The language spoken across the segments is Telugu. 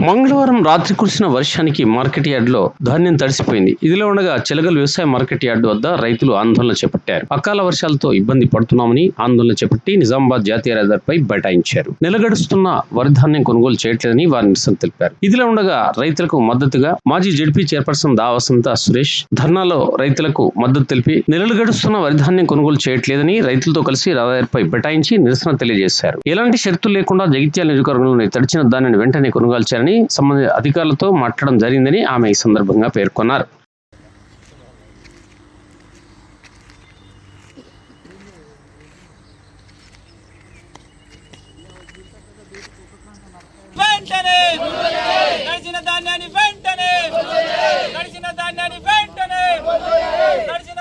మంగళవారం రాత్రి కురిసిన వర్షానికి మార్కెట్ యార్డులో ధాన్యం తడిసిపోయింది. ఇదిలో ఉండగా చిలకలు వ్యవసాయ మార్కెట్ యార్డు వద్ద రైతులు ఆందోళన చేపట్టారు. అకాల వర్షాలతో ఇబ్బంది పడుతున్నామని ఆందోళన చేపట్టి నిజామాబాద్ జాతీయ రహదారిపై బైఠాయించారు. నిలగడుస్తున్న వరి ధాన్యం కొనుగోలు చేయట్లేదని వారి నిరసన తెలిపారు. ఇదిలో ఉండగా రైతులకు మద్దతుగా మాజీ జడ్పీ చైర్పర్సన్ దావసంత సురేష్ ధర్నాలో రైతులకు మద్దతు తెలిపి నెలలు గడుస్తున్న వరి ధాన్యం కొనుగోలు చేయట్లేదని రైతులతో కలిసి రహదారిపై బైఠాయించి నిరసన తెలియజేశారు. ఎలాంటి షరతులు లేకుండా జగిత్యాల నియోజకవర్గంలోని తడిచిన ధాన్యాన్ని వెంటనే కొనుగోలు చేయాలని సంబంధిత అధికారులతో మాట్లాడడం జరిగిందని ఆమె ఈ సందర్భంగా పేర్కొన్నారు. వెంటనే గడిచిన ధాన్యాన్ని వెంటనే గడిచిన ధాన్యాన్ని వెంటనే గడిచిన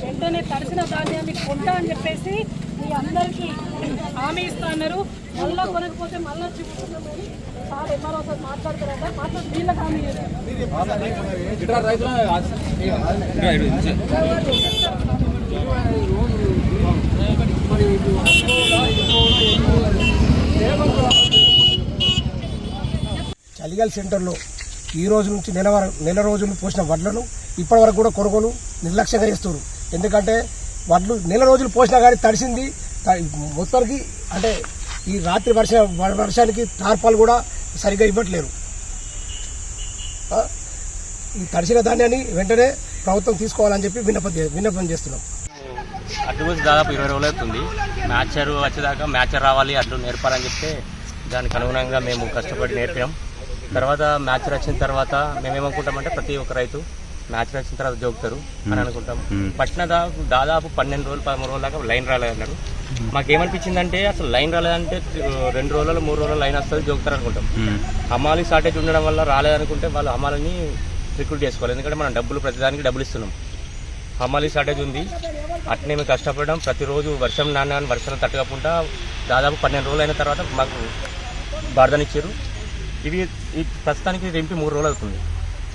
వెంటనే తడిసిన ధాన్యాన్ని కొంటా అని చెప్పేసి మీ అందరికీ హామీ ఇస్తా అన్నారు. మళ్ళా కొనకపోతే మళ్ళా చూపుతున్నామని సార్ ఎంఆర్ఓ సార్ మాట్లాడతారంట మాట్లాడి వీళ్ళకి హామీ ఇవ్వరు. చలిగల్ సెంటర్లో ఈ రోజు నుంచి నెల నెల రోజులు పోసిన వడ్లను ఇప్పటి వరకు కూడా కొనుగోలు నిర్లక్ష్యంగా చేస్తున్నారు. ఎందుకంటే వడ్లు నెల రోజులు పోసినా కానీ తడిసింది మొత్తానికి అంటే ఈ రాత్రి వర్ష వర్షానికి టార్పాలు కూడా సరిగ్గా ఇవ్వట్లేరు. ఈ తడిసిన ధాన్యాన్ని వెంటనే ప్రభుత్వం తీసుకోవాలని చెప్పి విన్నపం చే- విన్నపం చేస్తున్నాం. అడ్డు వచ్చి దాదాపు ఇరవై రోజులు అవుతుంది. మ్యాచర్ వచ్చేదాకా మ్యాచర్ రావాలి అడ్డు నేర్పాలని చెప్తే దానికి అనుగుణంగా మేము కష్టపడి నేర్పాం తర్వాత మ్యాచర్ వచ్చిన తర్వాత మేము ఏమనుకుంటామంటే ప్రతి ఒక్క రైతు మ్యాచర్ వచ్చిన తర్వాత జోకుతారు అని అనుకుంటాం. పట్టిన దాదాపు దాదాపు పన్నెండు రోజులు పదమూడు రోజుల దాకా లైన్ రాలేదన్నారు మాకేమనిపించిందంటే అసలు లైన్ రాలేదంటే రెండు రోజులు మూడు రోజులు లైన్ వస్తుంది జోకుతారు అనుకుంటాం. హమాలి షార్టేజ్ ఉండడం వల్ల రాలేదనుకుంటే వాళ్ళు హమాలని రిక్రూట్ చేసుకోవాలి. ఎందుకంటే మనం డబ్బులు ప్రతిదానికి డబ్బులు ఇస్తున్నాం. హమాలి షార్టేజ్ ఉంది. అట్నే మేము కష్టపడడం. ప్రతిరోజు వర్షం నాన్న వర్షం తట్టకుండా దాదాపు పన్నెండు రోజులు అయిన తర్వాత మాకు బార్దనిచ్చారు ఇవి ఈ ప్రస్తుతానికి రెంపి మూడు రోజులు అవుతుంది.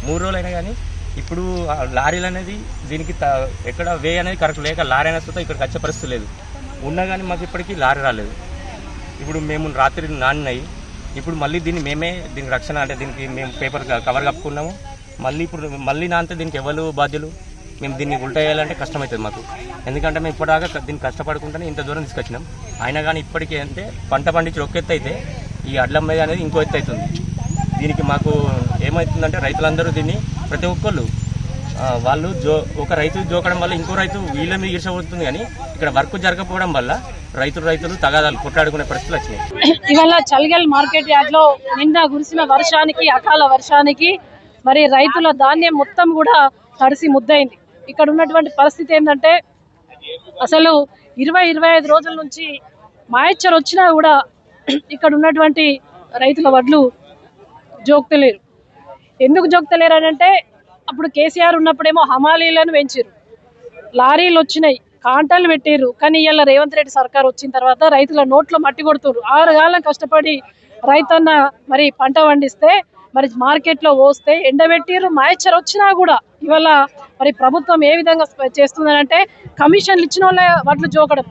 మూడు రోజులు అయినా కానీ ఇప్పుడు లారీలు అనేది దీనికి త- ఎక్కడ వే అనేది కరెక్ట్ లేక లారీ అనేది వస్తే ఇక్కడికి వచ్చే పరిస్థితి లేదు. ఉన్నా కానీ మాకు ఇప్పటికీ లారీ రాలేదు. ఇప్పుడు మేము రాత్రి నానినాయి. ఇప్పుడు మళ్ళీ దీన్ని మేమే దీనికి రక్షణ అంటే దీనికి మేము పేపర్ కవర్ కప్పుకున్నాము. మళ్ళీ ఇప్పుడు మళ్ళీ నానితే దీనికి ఎవరు బాధ్యులు? మేము దీన్ని ఉల్టా వేయాలంటే కష్టమవుతుంది మాకు. ఎందుకంటే మేము ఇప్పటిదాకా దీన్ని కష్టపడుకుంటేనే ఇంత దూరం తీసుకొచ్చినాం. అయినా కానీ ఇప్పటికీ అంటే పంట పండించి ఒక ఎత్తు అయితే ఈ అడ్లం మీద అనేది ఇంకో ఎత్తు అవుతుంది. దీనికి మాకు ఏమవుతుందంటే రైతులందరూ దీన్ని ప్రతి ఒక్కళ్ళు వాళ్ళు జో ఒక రైతు జోకడం వల్ల ఇంకో రైతు వీళ్ళ మీద ఈర్షవుతుంది కానీ ఇక్కడ వర్క్ జరగకపోవడం వల్ల రైతులు రైతులు తగాదాలు కొట్లాడుకునే పరిస్థితులు వచ్చినాయి. ఇవాళ చలిగల్ మార్కెట్ యార్డ్లో నిన్న కురిసిన వర్షానికి అకాల వర్షానికి మరి రైతుల ధాన్యం మొత్తం కూడా తడిసి ముద్దయింది. ఇక్కడ ఉన్నటువంటి పరిస్థితి ఏంటంటే అసలు ఇరవై ఇరవై ఐదు రోజుల నుంచి మాయచ్చర్ వచ్చినా కూడా ఇక్కడ ఉన్నటువంటి రైతుల వడ్లు జోక్తలేరు. ఎందుకు జోక్తలేరు అని అంటే అప్పుడు కేసీఆర్ ఉన్నప్పుడేమో హమాలీలను పెంచారు లారీలు వచ్చినాయి కాంటాలు పెట్టారు కానీ ఇవాళ రేవంత్ రెడ్డి సర్కార్ వచ్చిన తర్వాత రైతుల నోట్లో మట్టి కొడుతున్నారు ఆరు కాలం కష్టపడి రైతన్న మరి పంట పండిస్తే మరి మార్కెట్లో పోస్తే ఎండబెట్టిర్రు మాయచ్చర్ వచ్చినా కూడా ఇవాళ మరి ప్రభుత్వం ఏ విధంగా చేస్తుందనంటే కమిషన్లు ఇచ్చిన వాళ్ళే వడ్లు జోకడం.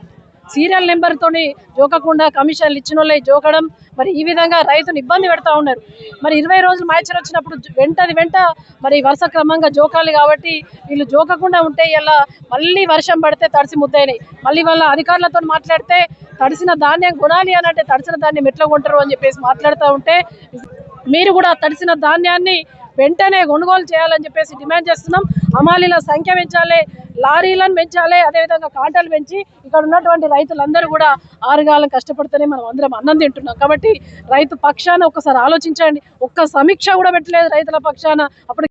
సీరియల్ నెంబర్తోని జోకకుండా కమిషన్లు ఇచ్చిన వాళ్ళే జోకడం. మరి ఈ విధంగా రైతును ఇబ్బంది పెడతా ఉన్నారు. మరి ఇరవై రోజులు మ్యాచర్ వచ్చినప్పుడు వెంటది వెంట మరి వరుస క్రమంగా జోకాలి కాబట్టి వీళ్ళు జోకకుండా ఉంటే ఇలా మళ్ళీ వర్షం పడితే తడిసి ముద్దయినాయి. మళ్ళీ వాళ్ళ అధికారులతో మాట్లాడితే తడిసిన ధాన్యం కొనాలి అని అంటే తడిసిన ధాన్యం ఎట్లా కొంటారు అని చెప్పేసి మాట్లాడుతూ ఉంటే మీరు కూడా తడిసిన ధాన్యాన్ని వెంటనే కొనుగోలు చేయాలని చెప్పేసి డిమాండ్ చేస్తున్నాం. హమాలీల సంఖ్య పెంచాలి లారీలను పెంచాలి అదేవిధంగా కాంటలు పెంచి ఇక్కడ ఉన్నటువంటి రైతులందరూ కూడా ఆరుగాలం కష్టపడితేనే మనం అందరం అన్నం తింటున్నాం. కాబట్టి రైతు పక్షాన ఒకసారి ఆలోచించండి. ఒక్క సమీక్ష కూడా పెట్టలేదు రైతుల పక్షాన. అప్పుడు